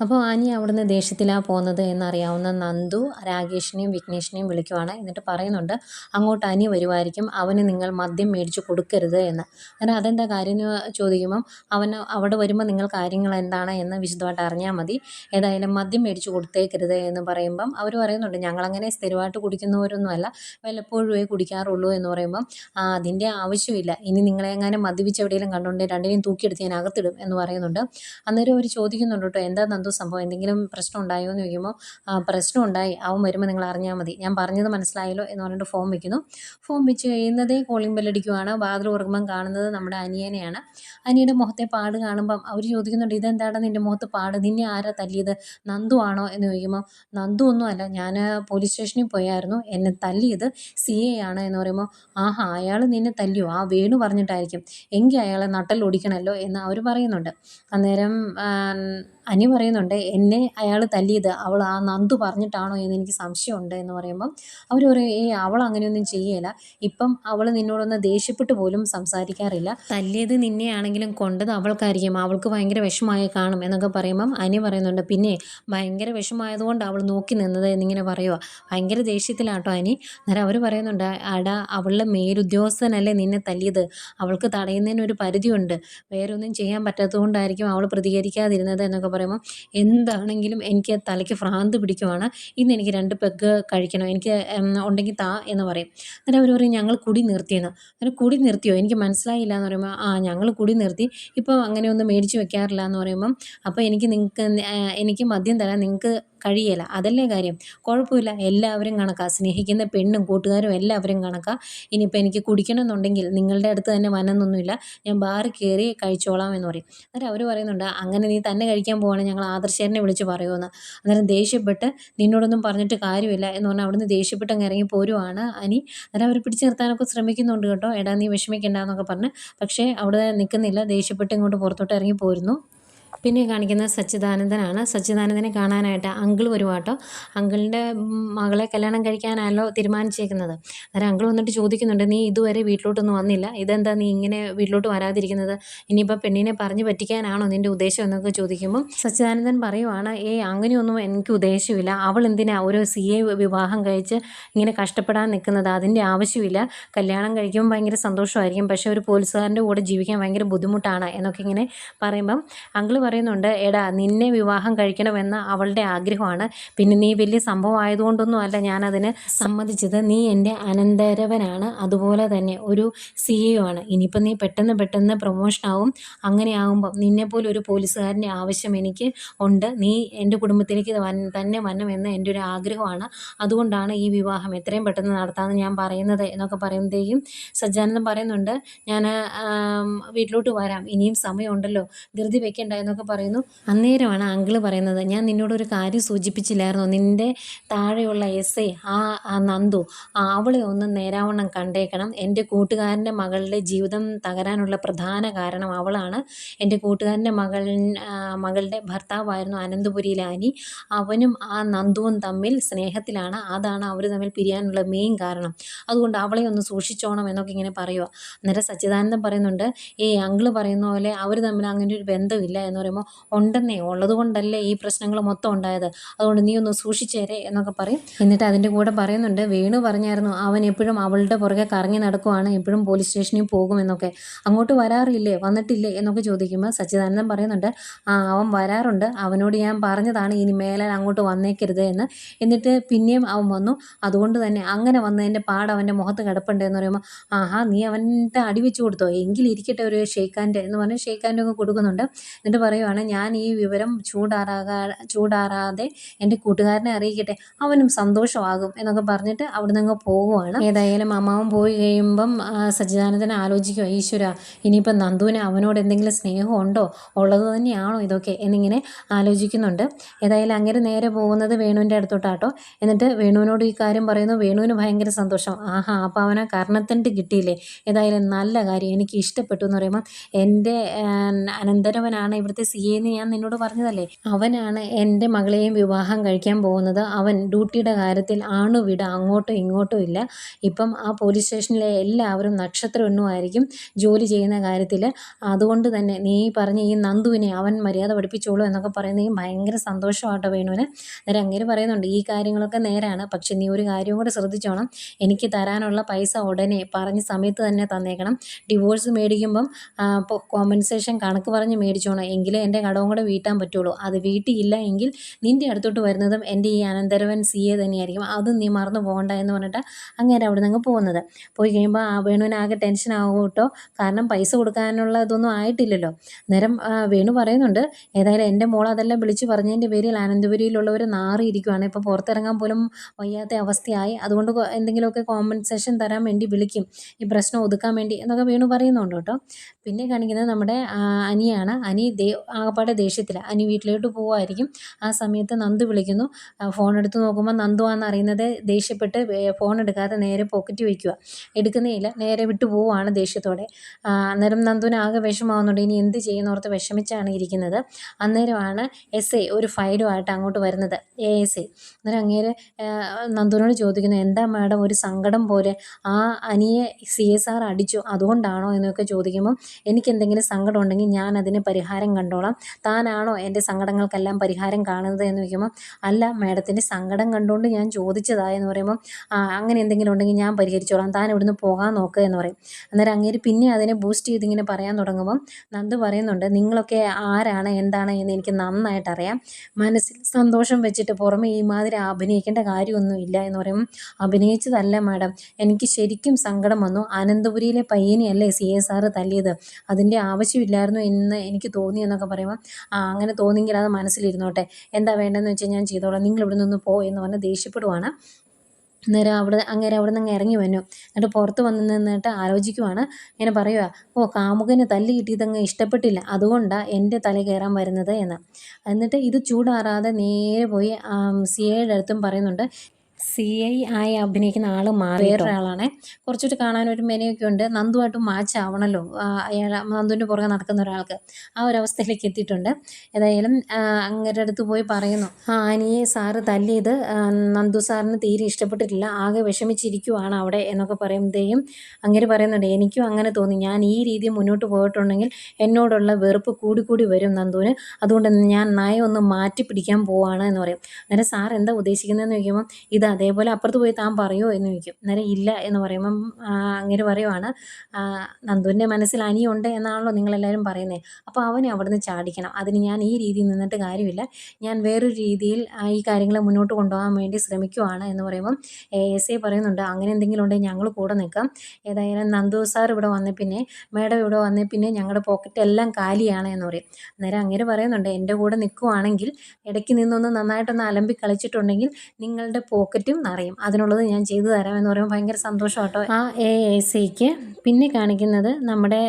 അപ്പോൾ ആനി അവിടുന്ന് ദേഷ്യത്തിലാണ് പോകുന്നത് എന്നറിയാവുന്ന നന്ദു രാകേഷിനെയും വിഘ്നേഷിനെയും വിളിക്കുവാണ്. എന്നിട്ട് പറയുന്നുണ്ട് അങ്ങോട്ട് അനി വരുമായിരിക്കും അവന് നിങ്ങൾ മദ്യം മേടിച്ച് കൊടുക്കരുത് എന്ന്. അങ്ങനെ അതെന്താ കാര്യം ചോദിക്കുമ്പം അവന് അവിടെ വരുമ്പോൾ നിങ്ങൾ കാര്യങ്ങൾ എന്താണ് എന്ന് വിശദമായിട്ട് അറിഞ്ഞാൽ മതി. ഏതായാലും മദ്യം മേടിച്ച് കൊടുത്തേക്കരുത് എന്ന് പറയുമ്പം അവർ പറയുന്നുണ്ട് ഞങ്ങളങ്ങനെ സ്ഥിരമായിട്ട് കുടിക്കുന്നവരൊന്നുമല്ല. വല്ലപ്പോഴുമേ കുടിക്കാറുള്ളൂ എന്ന് പറയുമ്പം അതിന്റെ ആവശ്യമില്ല. ഇനി നിങ്ങളെങ്ങാനും മദ്യപിച്ച് എവിടെയെങ്കിലും കണ്ടുകൊണ്ട് രണ്ടിനെയും തൂക്കിയെടുത്ത് ഞാൻ അകത്തിടും എന്ന് പറയുന്നുണ്ട്. അന്നേരം അവർ ചോദിക്കുന്നുണ്ട് കേട്ടോ എന്താ സംഭവം? എന്തെങ്കിലും പ്രശ്നം ഉണ്ടായോ എന്ന് ചോദിക്കുമ്പോൾ "ആ, പ്രശ്നം ഉണ്ടായി. അവൻ വരുമ്പോൾ നിങ്ങൾ അറിഞ്ഞാൽ മതി. ഞാൻ പറഞ്ഞത് മനസ്സിലായല്ലോ എന്ന് പറഞ്ഞിട്ട് ഫോം വെക്കുന്നു. ഫോം വെച്ച് കഴിയുന്നതേ കോളിംഗ് ബെല്ലടിക്കുവാണ് വാതിൽ ഉറങ്ങുമ്പം കാണുന്നത് നമ്മുടെ അനിയനെയാണ്. അനിയുടെ മുഖത്തെ പാട് കാണുമ്പം അവർ ചോദിക്കുന്നുണ്ട് ഇതെന്താണ് നിന്റെ മുഖത്ത് പാട്? നിന്നെ ആരാ തല്ലിയത്? നന്ദു ആണോ? എന്ന് ചോദിക്കുമ്പോൾ നന്ദു ഒന്നുമല്ല ഞാൻ പോലീസ് സ്റ്റേഷനിൽ പോയായിരുന്നു. എന്നെ തല്ലിയത് സി എ ആണ്. എന്ന് പറയുമ്പോൾ ആഹാ അയാൾ നിന്നെ തല്ലിയോ? ആ വേണു പറഞ്ഞിട്ടായിരിക്കും. എങ്കിൽ അയാളെ നട്ടൽ ഓടിക്കണമല്ലോ എന്ന് അവർ പറയുന്നുണ്ട്. അന്നേരം അനി പറയുന്നുണ്ട് എന്നെ അയാൾ തല്ലിയത് അവൾ ആ നന്ദു പറഞ്ഞിട്ടാണോ എന്ന് എനിക്ക് സംശയമുണ്ട് എന്ന് പറയുമ്പം അവർ പറയും ഏയ് അവൾ അങ്ങനെയൊന്നും ചെയ്യേല. ഇപ്പം അവൾ നിന്നോടൊന്ന് ദേഷ്യപ്പെട്ട് പോലും സംസാരിക്കാറില്ല. തല്ലിയത് നിന്നെയാണെങ്കിലും കൊണ്ടത് അവൾക്കായിരിക്കും. അവൾക്ക് ഭയങ്കര വിഷമായി കാണും എന്നൊക്കെ പറയുമ്പം അനി പറയുന്നുണ്ട് പിന്നെ ഭയങ്കര വിഷമായതുകൊണ്ട് അവൾ നോക്കി നിന്നത് എന്നിങ്ങനെ പറയുക ഭയങ്കര ദേഷ്യത്തിലാട്ടോ അനി. അന്നേരം അവർ പറയുന്നുണ്ട് അടാ അവളുടെ മേലുദ്യോഗസ്ഥനല്ലേ നിന്നെ തല്ലിയത്. അവൾക്ക് തടയുന്നതിനൊരു പരിധിയുണ്ട്. വേറെ ഒന്നും ചെയ്യാൻ പറ്റാത്തതുകൊണ്ടായിരിക്കും അവൾ പ്രതികരിക്കാതിരുന്നത് എന്നൊക്കെ പറയുമ്പോൾ എന്താണെങ്കിലും എനിക്ക് തലയ്ക്ക് ഭ്രാന്ത് പിടിക്കുവാണ്. ഇന്ന് എനിക്ക് രണ്ട് പെഗ് കഴിക്കണം. എനിക്ക് ഉണ്ടെങ്കിൽ താ എന്ന് പറയും. എന്നിട്ട് അവർ പറയും ഞങ്ങൾ കുടി നിർത്തിയെന്ന്. എന്നിട്ട് കുടി നിർത്തിയോ? എനിക്ക് മനസ്സിലായില്ല എന്ന് പറയുമ്പോൾ ആ ഞങ്ങൾ കുടി നിർത്തി. ഇപ്പോൾ അങ്ങനെ ഒന്നും മേടിച്ച് വെക്കാറില്ല എന്ന് പറയുമ്പം അപ്പോൾ എനിക്ക് നിങ്ങൾക്ക് എനിക്ക് മദ്യം തരാൻ നിങ്ങൾക്ക് കഴിയില്ല അതല്ലേ കാര്യം? കുഴപ്പമില്ല. എല്ലാവരും കണക്കാ. സ്നേഹിക്കുന്ന പെണ്ണും കൂട്ടുകാരും എല്ലാവരും കണക്കാ. ഇനിയിപ്പോൾ എനിക്ക് കുടിക്കണമെന്നുണ്ടെങ്കിൽ നിങ്ങളുടെ അടുത്ത് തന്നെ വനമൊന്നുമില്ല ഞാൻ ബാറിൽ കയറി കഴിച്ചോളാം എന്ന് പറയും. അന്നേരം അവർ പറയുന്നുണ്ട് അങ്ങനെ നീ തന്നെ കഴിക്കാൻ പോവാണെങ്കിൽ ഞങ്ങൾ ആദർശേരനെ വിളിച്ച് പറയുമെന്ന്. അന്നേരം ദേഷ്യപ്പെട്ട് നിന്നോടൊന്നും പറഞ്ഞിട്ട് കാര്യമില്ല. എന്ന് പറഞ്ഞാൽ അവിടുന്ന് ദേഷ്യപ്പെട്ട് അങ്ങ് ഇറങ്ങി പോരുവാണ് അനി. അന്നേരം അവർ പിടിച്ച് നിർത്താനൊക്കെ ശ്രമിക്കുന്നുണ്ട് കേട്ടോ. എടാ നീ വിഷമിക്കണ്ട എന്നൊക്കെ പറഞ്ഞ്. പക്ഷേ അവിടെ നിൽക്കുന്നില്ല ദേഷ്യപ്പെട്ട് ഇങ്ങോട്ട് പുറത്തോട്ട് ഇറങ്ങി പോരുന്നു. പിന്നെ കാണിക്കുന്നത് സച്ചിദാനന്ദനാണ്. സച്ചിദാനന്ദനെ കാണാനായിട്ട് അങ്കിൾ വരുവാട്ടോ അങ്കിളിന്റെ മകളെ കല്യാണം കഴിക്കാനല്ലോ തീരുമാനിച്ചേക്കുന്നത്. അന്നേരം അങ്കിൾ വന്നിട്ട് ചോദിക്കുന്നുണ്ട് നീ ഇതുവരെ വീട്ടിലോട്ടൊന്നും വന്നില്ല? ഇതെന്താ നീ ഇങ്ങനെ വീട്ടിലോട്ട് വരാതിരിക്കുന്നത്? ഇനിയിപ്പോൾ പെണ്ണിനെ പറഞ്ഞ് പറ്റിക്കാനാണോ നിന്റെ ഉദ്ദേശം? എന്നൊക്കെ ചോദിക്കുമ്പം സച്ചിദാനന്ദൻ പറയുവാണ് ഏ അങ്ങനെയൊന്നും എനിക്ക് ഉദ്ദേശമില്ല. അവൾ എന്തിനാ ഒരു സി എ വിവാഹം കഴിച്ച് ഇങ്ങനെ കഷ്ടപ്പെടാൻ നിൽക്കുന്നത്? അതിന്റെ ആവശ്യമില്ല. കല്യാണം കഴിക്കുമ്പോൾ ഭയങ്കര സന്തോഷമായിരിക്കും. പക്ഷേ ഒരു പോലീസുകാരന്റെ കൂടെ ജീവിക്കാൻ ഭയങ്കര ബുദ്ധിമുട്ടാണ് എന്നൊക്കെ ഇങ്ങനെ പറയുമ്പം അങ്കിൾ പറയുന്നുണ്ട് എടാ നിന്നെ വിവാഹം കഴിക്കണമെന്ന് അവളുടെ ആഗ്രഹമാണ്. പിന്നെ നീ വലിയ സംഭവം ആയതുകൊണ്ടൊന്നും അല്ല ഞാനതിന് സമ്മതിച്ചത്. നീ എന്റെ അനന്തരവനാണ്. അതുപോലെ തന്നെ ഒരു സി എ ആണ്. ഇനിയിപ്പം നീ പെട്ടെന്ന് പെട്ടെന്ന് പ്രൊമോഷൻ ആവും. അങ്ങനെ ആകുമ്പം നിന്നെപ്പോലെ ഒരു പോലീസുകാരന്റെ ആവശ്യം എനിക്ക് ഉണ്ട്. നീ എന്റെ കുടുംബത്തിലേക്ക് തന്നെ വരണമെന്ന് എന്റെ ഒരു ആഗ്രഹമാണ്. അതുകൊണ്ടാണ് ഈ വിവാഹം എത്രയും പെട്ടെന്ന് നടത്താമെന്ന് ഞാൻ പറയുന്നത് എന്നൊക്കെ പറയുമ്പോഴത്തേക്കും സജ്ജാനന്ദം പറയുന്നുണ്ട് ഞാൻ വീട്ടിലോട്ട് വരാം. ഇനിയും സമയമുണ്ടല്ലോ. ധൃതി വെക്കണ്ട എന്നൊക്കെ പറയുന്നു. അന്നേരമാണ് അങ്കിൾ പറയുന്നത് ഞാൻ നിന്നോടൊരു കാര്യം സൂചിപ്പിച്ചില്ലായിരുന്നു? നിന്റെ താഴെയുള്ള എസ് ഐ ആ ആ നന്ദു അവളെ ഒന്ന് നേരാവണ്ണം കണ്ടേക്കണം. എന്റെ കൂട്ടുകാരന്റെ മകളുടെ ജീവിതം തകരാനുള്ള പ്രധാന കാരണം അവളാണ്. എന്റെ കൂട്ടുകാരന്റെ മകൾ മകളുടെ ഭർത്താവായിരുന്നു അനന്തപുരിയിലെ അനി അവനും ആ നന്ദുവും തമ്മിൽ സ്നേഹത്തിലാണ്. അതാണ് അവർ തമ്മിൽ പിരിയാനുള്ള മെയിൻ കാരണം. അതുകൊണ്ട് അവളെ ഒന്ന് സൂക്ഷിച്ചോണം എന്നൊക്കെ ഇങ്ങനെ പറയുക അന്നേരം സച്ചിദാനന്ദം പറയുന്നുണ്ട് ഈ അങ്കിൾ പറയുന്ന പോലെ അവർ തമ്മിൽ അങ്ങനെ ഒരു ബന്ധമില്ല എന്ന് പറയുമ്പോൾ ഉണ്ടെന്നേ ഉള്ളത് കൊണ്ടല്ലേ ഈ പ്രശ്നങ്ങൾ മൊത്തം ഉണ്ടായത്. അതുകൊണ്ട് നീ ഒന്ന് സൂക്ഷിച്ചേരെ എന്നൊക്കെ പറയും. എന്നിട്ട് അതിന്റെ കൂടെ പറയുന്നുണ്ട് വേണു പറഞ്ഞായിരുന്നു അവൻ എപ്പോഴും അവളുടെ പുറകെ കറങ്ങി നടക്കുവാണ് എപ്പോഴും പോലീസ് സ്റ്റേഷനിൽ പോകുമെന്നൊക്കെ അങ്ങോട്ട് വരാറില്ലേ വന്നിട്ടില്ലേ? എന്നൊക്കെ ചോദിക്കുമ്പോൾ സച്ചിദാനന്ദൻ പറയുന്നുണ്ട് ആ അവൻ വരാറുണ്ട്. അവനോട് ഞാൻ പറഞ്ഞതാണ് ഇനി മേലെ അങ്ങോട്ട് വന്നേക്കരുത് എന്ന്. എന്നിട്ട് പിന്നെയും അവൻ വന്നു. അതുകൊണ്ട് തന്നെ അങ്ങനെ വന്നതിന്റെ പാട് അവന്റെ മുഖത്ത് കിടപ്പുണ്ട് എന്ന് പറയുമ്പോൾ ആഹാ നീ അവന്റെ അടി വെച്ച് കൊടുത്തോ? എങ്കിലിരിക്കട്ടെ ഒരു ഷെയ്ഖാന്റെ എന്ന് പറഞ്ഞ് ഷെയ്ഖാന്റെ ഒക്കെ കൊടുക്കുന്നുണ്ട്. എന്നിട്ട് പറയുവാണ് ഞാൻ ഈ വിവരം ചൂടാറാകാ ചൂടാറാതെ എന്റെ കൂട്ടുകാരനെ അറിയിക്കട്ടെ. അവനും സന്തോഷമാകും എന്നൊക്കെ പറഞ്ഞിട്ട് അവിടുന്ന് അങ്ങ് പോവുകയാണ് ഏതായാലും അമ്മാവൻ പോയി കഴിയുമ്പം സജ്ജിദാനന്ദനെ ആലോചിക്കുക ഈശ്വര ഇനിയിപ്പം നന്ദുവിന് അവനോട് എന്തെങ്കിലും സ്നേഹമുണ്ടോ ഉള്ളത് തന്നെയാണോ ഇതൊക്കെ? എന്നിങ്ങനെ ആലോചിക്കുന്നുണ്ട്. ഏതായാലും അങ്ങനെ നേരെ പോകുന്നത് വേണുവിന്റെ അടുത്തോട്ടാട്ടോ. എന്നിട്ട് വേണുവിനോട് ഈ കാര്യം പറയുന്നു വേണുവിന് ഭയങ്കര സന്തോഷം. ആഹാ അപ്പം അവനെ കർണത്തിന്റെ കിട്ടിയില്ലേ? ഏതായാലും നല്ല കാര്യം. എനിക്ക് ഇഷ്ടപ്പെട്ടു എന്ന് പറയുമ്പോൾ എന്റെ അനന്തരവനാണ് ഇവിടുത്തെ അവിടുത്തെ സി എന്ന് ഞാൻ നിന്നോട് പറഞ്ഞതല്ലേ? അവനാണ് എന്റെ മകളെയും വിവാഹം കഴിക്കാൻ പോകുന്നത്. അവൻ ഡ്യൂട്ടിയുടെ കാര്യത്തിൽ ആണു വിട അങ്ങോട്ടും ഇങ്ങോട്ടും ഇല്ല. ഇപ്പം ആ പോലീസ് സ്റ്റേഷനിലെ എല്ലാവരും നക്ഷത്രമെണ്ണുമായിരിക്കും ജോലി ചെയ്യുന്ന കാര്യത്തിൽ. അതുകൊണ്ട് തന്നെ നീ പറഞ്ഞ ഈ നന്ദുവിനെ അവൻ മര്യാദ പഠിപ്പിച്ചോളൂ എന്നൊക്കെ പറയുന്ന ഈ ഭയങ്കര സന്തോഷമാട്ടോ വേണുവിന്. നേരെ അങ്ങനെ പറയുന്നുണ്ട് ഈ കാര്യങ്ങളൊക്കെ നേരാണ്. പക്ഷെ നീ ഒരു കാര്യം കൂടെ ശ്രദ്ധിച്ചോണം. എനിക്ക് തരാനുള്ള പൈസ ഉടനെ പറഞ്ഞ സമയത്ത് തന്നെ തന്നേക്കണം. ഡിവോഴ്സ് മേടിക്കുമ്പം കോമ്പൻസേഷൻ കണക്ക് പറഞ്ഞ് മേടിച്ചോണം. എങ്കിലേ എന്റെ കടവും കൂടെ വീട്ടാൻ പറ്റുള്ളൂ. അത് വീട്ടിയില്ല എങ്കിൽ നിന്റെ അടുത്തോട്ട് വരുന്നതും എന്റെ ഈ അനന്തരവൻ സി എ തന്നെയായിരിക്കും. അതും നീ മറന്നു പോകണ്ട എന്ന് പറഞ്ഞിട്ട് അങ്ങനെ അവിടെ നിന്ന് പോകുന്നത്. പോയി കഴിയുമ്പോൾ ആ വേണുവിന് ആകെ ടെൻഷൻ ആകും കേട്ടോ. കാരണം പൈസ കൊടുക്കാനുള്ള ഇതൊന്നും ആയിട്ടില്ലല്ലോ. നേരം വേണു പറയുന്നുണ്ട് ഏതായാലും എന്റെ മോൾ അതെല്ലാം വിളിച്ച് പറഞ്ഞതിന്റെ പേരിൽ അനന്തപുരിയിലുള്ളവർ നാറിയിരിക്കുകയാണ് ഇപ്പോൾ പുറത്തിറങ്ങാൻ പോലും വയ്യാത്ത അവസ്ഥയായി. അതുകൊണ്ട് എന്തെങ്കിലുമൊക്കെ കോമ്പൻസേഷൻ തരാൻ വേണ്ടി വിളിക്കും. ഈ പ്രശ്നം ഒതുക്കാൻ വേണ്ടി എന്നൊക്കെ വേണു പറയുന്നുണ്ട് കേട്ടോ. പിന്നെ കാണിക്കുന്നത് നമ്മുടെ അനിയാണ്. അനി ദേ ആകപ്പാടെ ദേഷ്യത്തില്ല അനി വീട്ടിലോട്ട് പോവായിരിക്കും. ആ സമയത്ത് നന്ദു വിളിക്കുന്നു. ഫോൺ എടുത്ത് നോക്കുമ്പോൾ നന്ദു ആണെന്ന് അറിയുന്നത് ദേഷ്യപ്പെട്ട് ഫോൺ എടുക്കാതെ നേരെ പോക്കറ്റ് വയ്ക്കുക എടുക്കുന്നേയില്ല നേരെ വിട്ടു പോവുകയാണ് ദേഷ്യത്തോടെ. അന്നേരം നന്ദുവിന് ആകെ വിഷമാവുന്നുണ്ട് ഇനി എന്ത് ചെയ്യുന്നോർത്ത് വിഷമിച്ചാണ് ഇരിക്കുന്നത്. അന്നേരമാണ് എസ് ഐ ഒരു ഫയലുമായിട്ട് അങ്ങോട്ട് വരുന്നത്. എ എസ് ഐ അന്നേരം അങ്ങേര് നന്ദുവിനോട് ചോദിക്കുന്നു എന്താ മാഡം ഒരു സങ്കടം പോലെ? ആ അനിയെ സി എസ് ആർ അടിച്ചു. അതുകൊണ്ടാണോ? എന്നൊക്കെ ചോദിക്കുമ്പോൾ എനിക്ക് എന്തെങ്കിലും സങ്കടം ഉണ്ടെങ്കിൽ ഞാൻ അതിന് പരിഹാരം കണ്ടോളാം. താനാണോ എന്റെ സങ്കടങ്ങൾക്കെല്ലാം പരിഹാരം കാണുന്നത് എന്ന് ചോദിക്കുമ്പോൾ അല്ല മാഡത്തിന്റെ സങ്കടം കണ്ടുകൊണ്ട് ഞാൻ ചോദിച്ചതായെന്ന് പറയുമ്പോൾ അങ്ങനെ എന്തെങ്കിലും ഉണ്ടെങ്കിൽ ഞാൻ പരിഹരിച്ചോളാം. താൻ ഇവിടുന്ന് പോകാൻ നോക്കുക എന്ന് പറയും. അന്നേരം അങ്ങേര് പിന്നെ അതിനെ ബൂസ്റ്റ് ചെയ്ത് ഇങ്ങനെ പറയാൻ തുടങ്ങുമ്പം നന്ദ് പറയുന്നുണ്ട് നിങ്ങളൊക്കെ ആരാണ് എന്താണ് എന്ന് എനിക്ക് നന്നായിട്ട് അറിയാം. മനസ്സിൽ സന്തോഷം വെച്ചിട്ട് പുറമെ ഈ മാതിരി അഭിനയിക്കേണ്ട കാര്യമൊന്നുമില്ല എന്ന് പറയും അഭിനയിച്ചതല്ല മാഡം. എനിക്ക് ശരിക്കും സങ്കടം വന്നു. അനന്തപുരിയിലെ പയ്യനെയല്ലേ സി എസ് ആർ തല്ലിയത്? അതിന്റെ ആവശ്യമില്ലായിരുന്നു എന്ന് എനിക്ക് തോന്നി എന്നൊക്കെ പറയുമ്പോൾ അങ്ങനെ തോന്നിയെങ്കിൽ അത് മനസ്സിലിരുന്നോട്ടെ. എന്താ വേണ്ടതെന്ന് വെച്ചാൽ ഞാൻ ചെയ്തോളാം. നിങ്ങൾ ഇവിടെ നിന്ന് പോ എന്ന് പറഞ്ഞ് ദേഷ്യപ്പെടുവാണ്. അന്നേരം അവിടെ അങ്ങനെ അവിടെ നിന്ന് ഇറങ്ങി വന്നു. എന്നിട്ട് പുറത്ത് വന്ന് നിന്നിട്ട് ആലോചിക്കുവാണ്. ഇങ്ങനെ പറയുക ഓ കാമുകന് തല്ല് കിട്ടിയതങ്ങ് ഇഷ്ടപ്പെട്ടില്ല. അതുകൊണ്ടാണ് എന്റെ തല കയറാൻ വരുന്നത് എന്ന്. എന്നിട്ട് ഇത് ചൂടാറാതെ നേരെ പോയി സിയയുടെ അടുത്തും പറയുന്നുണ്ട് സി ഐ ആയി അഭിനയിക്കുന്ന ആൾ മാറി വേറൊരാളാണ്. കുറച്ചൊരു കാണാൻ ഒരു മെനയൊക്കെ ഉണ്ട് നന്ദുമായിട്ട് മാച്ച് ആവണല്ലോ അയാൾ നന്ദുവിന്റെ പുറകെ നടക്കുന്ന ഒരാൾക്ക് ആ ഒരു അവസ്ഥയിലേക്ക് എത്തിയിട്ടുണ്ട്. ഏതായാലും അങ്ങരുടെ അടുത്ത് പോയി പറയുന്നു. ആ അനിയെ സാറ് തല്ലിയത് നന്ദു സാറിന് തീരെ ഇഷ്ടപ്പെട്ടിട്ടില്ല. ആകെ വിഷമിച്ചിരിക്കുവാണ് അവിടെ എന്നൊക്കെ പറയുമ്പോഴത്തേക്കും അങ്ങനെ പറയുന്നുണ്ട് എനിക്കും അങ്ങനെ തോന്നി. ഞാൻ ഈ രീതിയിൽ മുന്നോട്ട് പോയിട്ടുണ്ടെങ്കിൽ എന്നോടുള്ള വെറുപ്പ് കൂടി കൂടി വരും നന്ദുവിന്. അതുകൊണ്ട് ഞാൻ നയം ഒന്ന് മാറ്റി പിടിക്കാൻ പോവാണ് എന്ന് പറയും. അങ്ങനെ സാർ എന്താ ഉദ്ദേശിക്കുന്നതെന്ന് ചോദിക്കുമ്പോൾ ഇത് അതേപോലെ അപ്പുറത്ത് പോയി താൻ പറയുമോ എന്ന് ചോദിക്കും. നേരെ ഇല്ല എന്ന് പറയുമ്പം അങ്ങനെ പറയുവാണ്. നന്ദുവിന്റെ മനസ്സിൽ അനിയുണ്ട് എന്നാണല്ലോ നിങ്ങളെല്ലാവരും പറയുന്നത് അപ്പോൾ അവനെ അവിടുന്ന് ചാടിക്കണം. അതിന് ഞാൻ ഈ രീതിയിൽ നിന്നിട്ട് കാര്യമില്ല. ഞാൻ വേറൊരു രീതിയിൽ ഈ കാര്യങ്ങളെ മുന്നോട്ട് കൊണ്ടുപോകാൻ വേണ്ടി ശ്രമിക്കുവാണ് എന്ന് പറയുമ്പം എസ് ഐ പറയുന്നുണ്ട്. അങ്ങനെ എന്തെങ്കിലും ഉണ്ടെങ്കിൽ ഞങ്ങൾ കൂടെ നിൽക്കാം. ഏതായാലും നന്ദു സാർ ഇവിടെ വന്ന പിന്നെ മേഡം ഇവിടെ വന്ന പിന്നെ ഞങ്ങളുടെ പോക്കറ്റ് എല്ലാം കാലിയാണ് എന്ന് പറയും. അന്നേരം അങ്ങനെ പറയുന്നുണ്ട്. എന്റെ കൂടെ നിൽക്കുവാണെങ്കിൽ ഇടയ്ക്ക് നിന്നൊന്ന് നന്നായിട്ടൊന്ന് അലമ്പി കളിച്ചിട്ടുണ്ടെങ്കിൽ നിങ്ങളുടെ പോക്കറ്റ് പോക്കറ്റും നിറയും. അതിനുള്ളത് ഞാൻ ചെയ്തു തരാം എന്ന് പറയുമ്പോൾ ഭയങ്കര സന്തോഷം കേട്ടോ ആ എ എ സിക്ക് പിന്നെ കാണിക്കുന്നത് നമ്മുടെ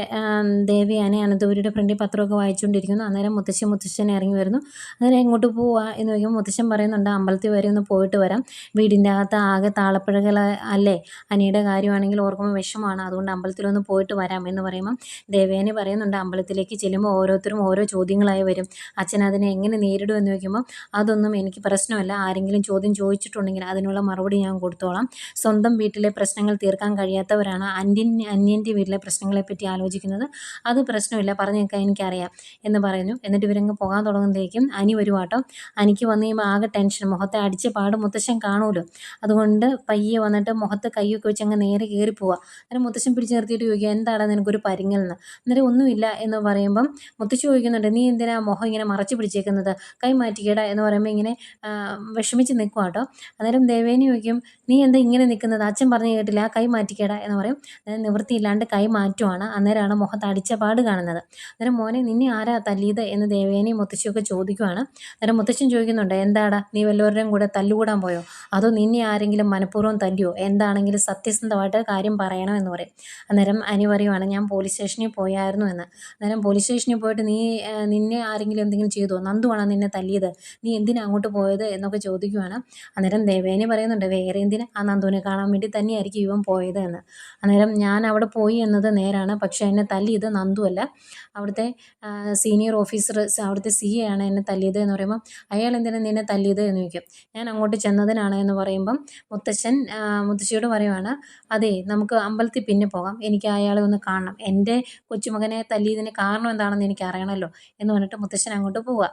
ദേവിയാനെ അനന്തപുരിയുടെ ഫ്രണ്ടിൽ പത്രമൊക്കെ വായിച്ചുകൊണ്ടിരിക്കുന്നു. അന്നേരം മുത്തശ്ശൻ മുത്തശ്ശൻ ഇറങ്ങി വരുന്നു. അന്നേരം എങ്ങോട്ട് പോവാ എന്ന് ചോദിക്കുമ്പോൾ മുത്തശ്ശൻ പറയുന്നുണ്ട് അമ്പലത്തിൽ വരെ ഒന്ന് പോയിട്ട് വരാം. വീടിന്റെ അകത്ത് ആകെ താളപ്പുഴകൾ അല്ലേ? അനിയുടെ കാര്യമാണെങ്കിൽ ഓർക്കുമ്പോൾ വിഷമമാണ് അതുകൊണ്ട് അമ്പലത്തിലൊന്ന് പോയിട്ട് വരാം എന്ന് പറയുമ്പം ദേവേനെ പറയുന്നുണ്ട് അമ്പലത്തിലേക്ക് ചെല്ലുമ്പോൾ ഓരോരുത്തരും ഓരോ ചോദ്യങ്ങളായി വരും. അച്ഛൻ അതിനെ എങ്ങനെ നേരിടും എന്ന് ചോദിക്കുമ്പോൾ അതൊന്നും എനിക്ക് പ്രശ്നമല്ല. ആരെങ്കിലും ചോദ്യം ചോദിച്ചിട്ടുണ്ടെങ്കിൽ അതിനുള്ള മറുപടി ഞാൻ കൊടുത്തോളാം. സ്വന്തം വീട്ടിലെ പ്രശ്നങ്ങൾ തീർക്കാൻ കഴിയാത്തവരാണ് അന്യൻ അന്യന്റെ വീട്ടിലെ പ്രശ്നങ്ങളെപ്പറ്റി ആലോചിക്കുന്നത്. അത് പ്രശ്നമില്ല പറഞ്ഞു പറഞ്ഞേക്കാൻ എനിക്കറിയാം എന്ന് പറയുന്നു. എന്നിട്ട് ഇവരങ്ങ് പോകാൻ തുടങ്ങുമ്പോഴേക്കും അനി വരുവാട്ടോ. അനിക്ക് വന്നു കഴിയുമ്പോൾ ആകെ ടെൻഷൻ മുഖത്തെ അടിച്ച് പാട് മുത്തശ്ശൻ കാണുമല്ലോ അതുകൊണ്ട് പയ്യെ വന്നിട്ട് മുഖത്ത് കൈയൊക്കെ വെച്ച് അങ്ങ് നേരെ കയറി പോവുക അന്നേരം മുത്തശ്ശൻ പിടിച്ച് നിർത്തിയിട്ട് ചോദിക്കുക എന്താണ് നിനക്കൊരു പരിങ്ങൽ എന്ന് അന്നേരം ഒന്നുമില്ല എന്ന് പറയുമ്പം മുത്തശ്ശി ചോദിക്കുന്നുണ്ട് നീ എന്തിനാ മുഖം ഇങ്ങനെ മറച്ചു പിടിച്ചേക്കുന്നത്? കൈ മാറ്റിക്കേടാ എന്ന് പറയുമ്പോൾ ഇങ്ങനെ വിഷമിച്ച് നിൽക്കുക കേട്ടോ അന്നേരം ദേവേനി ചോദിക്കും നീ എന്താ ഇങ്ങനെ നിൽക്കുന്നത്? അച്ഛൻ പറഞ്ഞു കേട്ടില്ല ആ കൈ മാറ്റിക്കേടാ എന്ന് പറയും. അതായത് നിവൃത്തിയില്ലാണ്ട് കൈ മാറ്റുവാണ്. അന്നേരമാണ് മുഖത്ത് അടിച്ച പാട് കാണുന്നത്. അന്നേരം മോനെ നിന്നെ ആരാ തല്ലിയത്? എന്ന് ദേവേനി മുത്തശ്ശിയൊക്കെ ചോദിക്കുവാണ്. അന്നേരം മുത്തശ്ശൻ ചോദിക്കുന്നുണ്ട് എന്താടാ നീ വല്ലവരുടെയും കൂടെ തല്ലുകൂടാൻ പോയോ? അതോ നിന്നെ ആരെങ്കിലും മനഃപൂർവം തല്ലിയോ? എന്താണെങ്കിലും സത്യസന്ധമായിട്ട് കാര്യം പറയണം എന്ന് പറയും. അന്നേരം അനി പറയുവാണ് ഞാൻ പോലീസ് സ്റ്റേഷനിൽ പോയായിരുന്നു എന്ന്. അന്നേരം പോലീസ് സ്റ്റേഷനിൽ പോയിട്ട് നീ നിന്നെ ആരെങ്കിലും എന്തെങ്കിലും ചെയ്തോ? നന്ദുവാണോ നിന്നെ തല്ലിയത്? നീ എന്തിനാ അങ്ങോട്ട് പോയത്? എന്നൊക്കെ ചോദിക്കുവാണ്. അന്നേരം ദേവേ ദേവേനി പറയുന്നുണ്ട് വേറെ എന്തിന് ആ നന്ദുവിനെ കാണാൻ വേണ്ടി തന്നെയായിരിക്കും ഇവൻ പോയത് എന്ന് അന്നേരം ഞാൻ അവിടെ പോയി എന്നത് നേരാണ് പക്ഷേ എന്നെ തല്ലിയത് നന്ദുവല്ല അവിടുത്തെ സീനിയർ ഓഫീസർ അവിടുത്തെ സി എ ആണ് എന്നെ തല്ലിയത് എന്ന് പറയുമ്പം അയാൾ എന്തിനാണ് നിന്നെ തല്ലിയത്? എന്ന് ചോദിക്കും. ഞാൻ അങ്ങോട്ട് ചെന്നതിനാണ് എന്ന് പറയുമ്പം മുത്തശ്ശൻ മുത്തശ്ശിയോട് പറയുവാണ് അതെ നമുക്ക് അമ്പലത്തിൽ പിന്നെ പോകാം. എനിക്ക് അയാളെ ഒന്ന് കാണണം. എന്റെ കൊച്ചുമകനെ തല്ലിയതിന് കാരണം എന്താണെന്ന് എനിക്ക് അറിയണമല്ലോ എന്ന് പറഞ്ഞിട്ട് മുത്തശ്ശൻ അങ്ങോട്ട് പോവുക.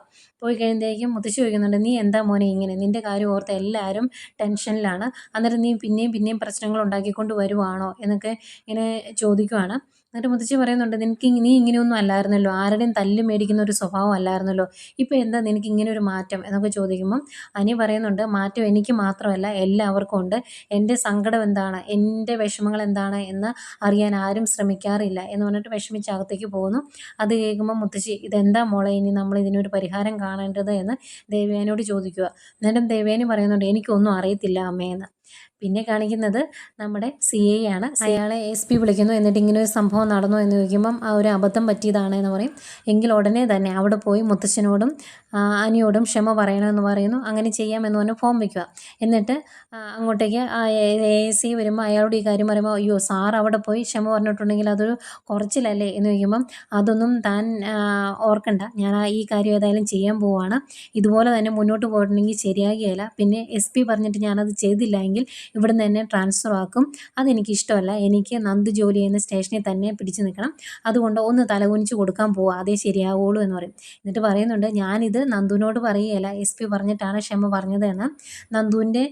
പോയി കഴിയുമ്പോഴേക്കും മുത്തശ്ശി ചോദിക്കുന്നുണ്ട് നീ എന്താ മോനെ ഇങ്ങനെ? നിന്റെ കാര്യം ഓർത്ത് എല്ലാവരും ടെൻഷനിലാണ്. അന്നേരം നീ പിന്നെയും പിന്നെയും പ്രശ്നങ്ങൾ ഉണ്ടാക്കിക്കൊണ്ട് വരുവാണോ എന്നൊക്കെ ഇങ്ങനെ ചോദിക്കുവാണ്. എന്നിട്ട് മുത്തശ്ശി പറയുന്നുണ്ട് നിനക്ക് നീ ഇങ്ങനെയൊന്നും അല്ലായിരുന്നല്ലോ. ആരുടെയും തല്ല് മേടിക്കുന്ന ഒരു സ്വഭാവം അല്ലായിരുന്നല്ലോ. ഇപ്പോൾ എന്താ നിനക്ക് ഇങ്ങനെ ഒരു മാറ്റം? എന്നൊക്കെ ചോദിക്കുമ്പം അനി പറയുന്നുണ്ട് മാറ്റം എനിക്ക് മാത്രമല്ല എല്ലാവർക്കും ഉണ്ട്. എന്റെ സങ്കടം എന്താണ്? എന്റെ വിഷമങ്ങൾ എന്താണ്? എന്ന് അറിയാൻ ആരും ശ്രമിക്കാറില്ല. എന്ന് പറഞ്ഞിട്ട് വിഷമിച്ച് അകത്തേക്ക് പോകുന്നു. അത് കേൾക്കുമ്പോൾ മുത്തശ്ശി ഇതെന്താ മോളെ ഇനി നമ്മൾ ഇതിനൊരു പരിഹാരം കാണേണ്ടത്? എന്ന് ദേവയാനിയോട് ചോദിക്കുക. എന്നിട്ടും ദേവയാനി പറയുന്നുണ്ട് എനിക്കൊന്നും അറിയത്തില്ല അമ്മയെന്ന് പിന്നെ കാണിക്കുന്നത് നമ്മുടെ സി എ ആണ് അയാളെ എസ് പി വിളിക്കുന്നു എന്നിട്ട് ഇങ്ങനെ ഒരു സംഭവം നടന്നു എന്ന് ചോദിക്കുമ്പം ആ ഒരു അബദ്ധം പറ്റിയതാണ് എന്ന് പറയും എങ്കിൽ ഉടനെ തന്നെ അവിടെ പോയി മുത്തച്ഛനോടും അനിയോടും ക്ഷമ പറയണമെന്ന് പറയുന്നു അങ്ങനെ ചെയ്യാമെന്ന് പറഞ്ഞ് ഫോം വയ്ക്കുക എന്നിട്ട് അങ്ങോട്ടേക്ക് എ സി വരുമ്പോൾ അയാളോട് ഈ കാര്യം പറയുമ്പോൾ അയ്യോ സാർ അവിടെ പോയി ക്ഷമ പറഞ്ഞിട്ടുണ്ടെങ്കിൽ അതൊരു കുറച്ചിലല്ലേ എന്ന് ചോദിക്കുമ്പം അതൊന്നും താൻ ഓർക്കണ്ട ഞാൻ ഈ കാര്യം ഏതായാലും ചെയ്യാൻ പോവുകയാണ് ഇതുപോലെ തന്നെ മുന്നോട്ട് പോയിട്ടുണ്ടെങ്കിൽ ശരിയാകുകയില്ല പിന്നെ എസ് പി പറഞ്ഞിട്ട് ഞാനത് ചെയ്തില്ല എങ്കിൽ ഇവിടുന്ന് തന്നെ ട്രാൻസ്ഫർ ആക്കും. അതെനിക്ക് ഇഷ്ടമല്ല എനിക്ക് നന്ദ് ജോലി ചെയ്യുന്ന സ്റ്റേഷനിൽ തന്നെ പിടിച്ചു നിൽക്കണം. അതുകൊണ്ട് ഒന്ന് തലകുനിച്ച് കൊടുക്കാൻ പോവുക അതേ ശരിയാവുള്ളൂ എന്ന് പറയും. എന്നിട്ട് പറയുന്നുണ്ട് ഞാനിത് നന്ദുവിനോട് പറയുകയില്ല. എസ് പി പറഞ്ഞിട്ടാണ് ക്ഷമ പറഞ്ഞത് എന്ന്. നന്ദുവിന്റെ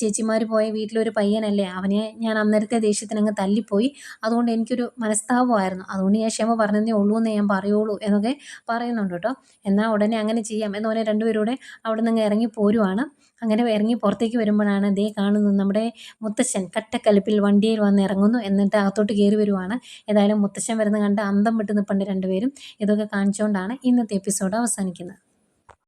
ചേച്ചിമാർ പോയ വീട്ടിലൊരു പയ്യനല്ലേ. അവനെ ഞാൻ അന്നേരത്തെ ദേഷ്യത്തിനങ്ങ് തല്ലിപ്പോയി. അതുകൊണ്ട് എനിക്കൊരു മനസ്താപമായിരുന്നു. അതുകൊണ്ട് ഞാൻ ക്ഷമ പറഞ്ഞതേ ഉള്ളൂ എന്ന് ഞാൻ പറയുള്ളൂ എന്നൊക്കെ പറയുന്നുണ്ട് കേട്ടോ. എന്നാൽ ഉടനെ അങ്ങനെ ചെയ്യാം എന്ന് പറഞ്ഞാൽ രണ്ടുപേരൂടെ അവിടെ നിന്ന് ഇറങ്ങി പോരുവാണ്. അങ്ങനെ ഇറങ്ങി പുറത്തേക്ക് വരുമ്പോഴാണ് ദേ കാണുന്നത് നമ്മുടെ മുത്തശ്ശൻ കട്ടക്കലിപ്പിൽ വണ്ടിയിൽ വന്ന് ഇറങ്ങുന്നു എന്നിട്ട് അകത്തോട്ട് കയറി വരുവാണ്. ഏതായാലും മുത്തശ്ശൻ വരുന്ന കണ്ട് അന്തം വിട്ട് നിൽപ്പുണ്ട് രണ്ടുപേരും. ഇതൊക്കെ കാണിച്ചുകൊണ്ടാണ് ഇന്നത്തെ എപ്പിസോഡ് അവസാനിക്കുന്നത്.